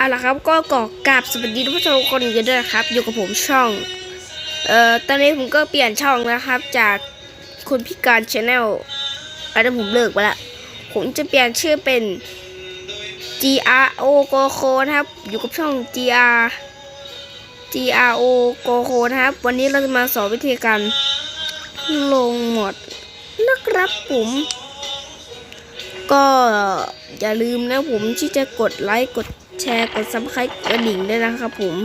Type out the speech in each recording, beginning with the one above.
เอาละครับก็กอกราบสวัสดีทุกผู้ชมคนกันด้วยนะครับ อยู่กับผมช่อง เอ่อตอนนี้ผมก็เปลี่ยนช่องนะครับ จากคุณพิการชาแนลอันนั้นผมเลิกไปละผมจะเปลี่ยนชื่อเป็น GR O Go c o นะครับ อยู่กับช่อง GR GR O Go c o นะครับ วันนี้เราจะมาสอนวิธีการลงหมดนะครับผมก็อย่าลืมนะผมที่จะกดไลค์กด แชร์กดซับสไครต์กระดิ่งด้วยนะครับผม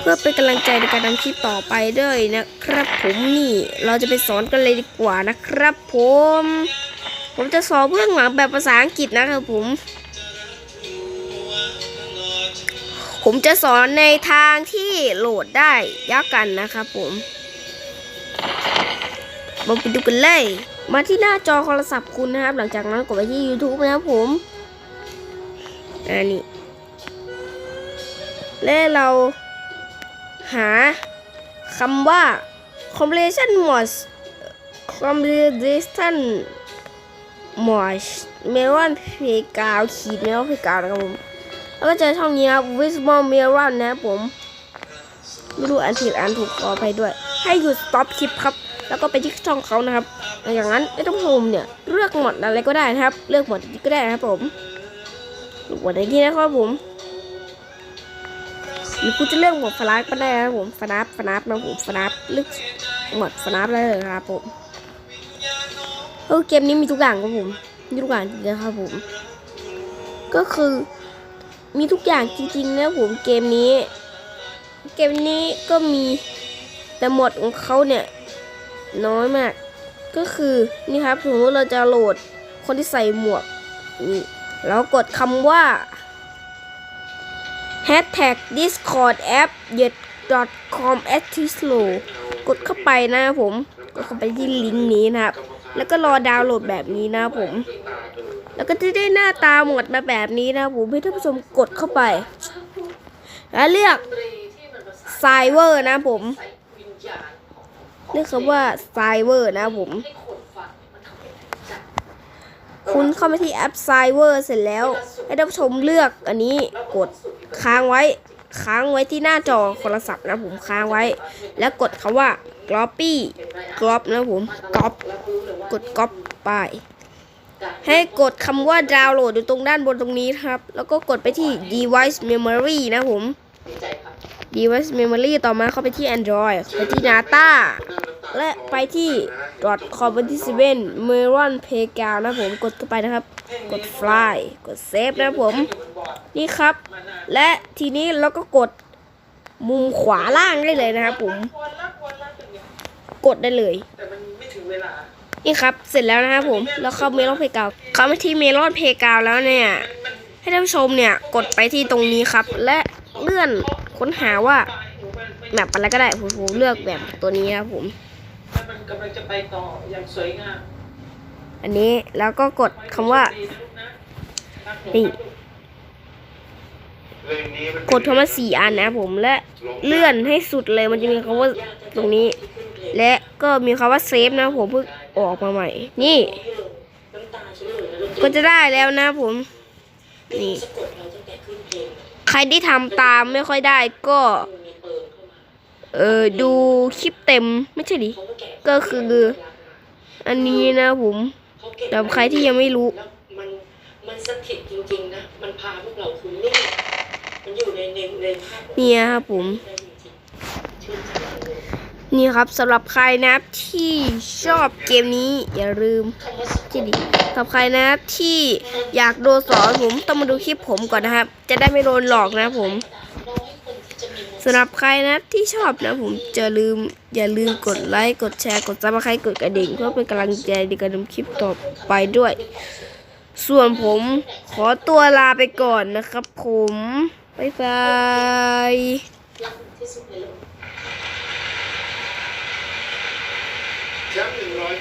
เพื่อเป็นกำลังใจในการทำคลิปต่อไปด้วยนะครับผมนี่เราจะไปสอนกันเลยดีกว่านะครับผม ผมจะสอนเบื้องหลังแบบภาษาอังกฤษนะครับผม ผมจะสอนในทางที่โหลดได้ยากกันนะครับผมมาไปดูกันเลย มาที่หน้าจอโทรศัพท์คุณนะครับ หลังจากนั้นกดไปที่ YouTube นะครับผม อันนี้ และเราหาคำว่า completion mod completion mod melon playground ขีด melon playground นะครับผมแล้วก็เจอช่องนี้ครับ visible melon นะครับผมไม่รู้อ่านผิดอ่านถูกขอไปด้วย ให้หยุด stop คลิปครับ แล้วก็ไปที่ช่องเขานะครับอย่างนั้นไม่ต้องชมเนี่ย เลือกหมดอะไรก็ได้นะครับ เลือกหมดก็ได้นะครับผมหมดในที่นะครับผม หรือคุณจะเลือกหมดฟลักก็ได้นะครับผมฟนับฟนับนะผมฟนับเลือกหมดฟนับได้เลยครับผมเออเกมนี้มีทุกอย่างครับผมมีทุกอย่างจริงๆครับผม ก็คือมีทุกอย่างจริงๆนะผมเกมนี้ เกมนี้ก็มีแต่หมดของเขาเนี่ย น้อยมาก ก็คือนี่ครับสมมติเราจะโหลดคนที่ใส่หมวกนี่แล้วกดคำว่า hashtag discord app yet com at slow กดเข้าไปนะครับผม กดเข้าไปที่ลิงก์นี้นะครับ แล้วก็รอดาวน์โหลดแบบนี้นะครับผม แล้วก็จะได้หน้าตาหมดมาแบบนี้นะครับผมให้ท่านผู้ชมกดเข้าไป แล้วเลือกไซเวอร์นะครับผมเลือกคำว่าไซเวอร์นะครับผม คุณเข้ามาที่แอปไซเวอร์เสร็จแล้ว ให้ท่านผู้ชมเลือกอันนี้กด ค้างไว้ ค้างไว้ที่หน้าจอโทรศัพท์นะผมค้างไว้ แล้วกดคำว่า copy crop นะผม cop กด cop ไป ให้กดคำว่าดาวน์โหลดอยู่ตรงด้านบนตรงนี้ครับ แล้วก็กดไปที่ device memory นะผม device memory ต่อมาเข้าไปที่ android ไปที่ data และไปที่ .com27 melon playground นะผม กดเข้าไปนะครับ กด fly กด save นะผม นี่ครับ และทีนี้เราก็กดมุมขวาล่างได้เลยนะครับผม กดได้เลยแต่มันไม่ถึงเวลานี่ครับ เสร็จแล้วนะครับผม แล้วเข้าเมลอนเพกาวเข้ามาที่เมลอนเพกาวแล้วเนี่ย ให้ท่านผู้ชมเนี่ยกดไปที่ตรงนี้ครับ และเลื่อนค้นหาว่าหนูมันไม่แบบอะไรก็ได้ผมผมเลือกแบบตัวนี้นะครับผมถ้ามันกำลังจะไปต่ออย่างสวยงาม อันนี้แล้วก็กดคำว่าดีนะลู กนะรักหนี่นะลูกกดคำว่าสี่อันนะครับผมและเลื่อนให้สุดเลยมันจะมีคำว่าตรงนี้ และก็มีคำว่าเซฟนะครับผมเพิ่งออกมาใหม่ นี่น้ำตาฉันเลยนะลูกก็จะได้แล้วนะครับผมนี่สะกดเราตั้งแต่ขึ้นเพลงใครที่ทำตามไม่ค่อยได้ก็มีเปิดเข้ามาเออดูคลิปเต็มไม่ใช่ดิเขาก็แกะก็คือ อันนี้นะผมเขาเก็บแต่ใครที่ยังไม่รู้แล้วมันมันสถิตจริงๆนะ มันพาพวกเราคือนี่มันอยู่ในี่ครับผม นี่ครับสำหรับใครนะครับที่ชอบเกมนี้อย่าลืมคำว่าสะกที่ดดิสำหรับใครนะครับที่อยากโดนสอนผมต้องมาดูคลิปผมก่อนนะครับ จะได้ไม่โดนหลอกนะครับผมสำหรับใครนะที่ชอบนะผมจะลืมอย่าลืมกดไลค์กดแชร์กดซับสไครต์กดกระดิ่งเพื่อเป็นกำลังใจในการทำคลิปต่อไปด้วย ส่วนผมขอตัวลาไปก่อนนะครับผม บ๊ายบายรักที่สุดในโลกแชมป์หนึ่งร้อย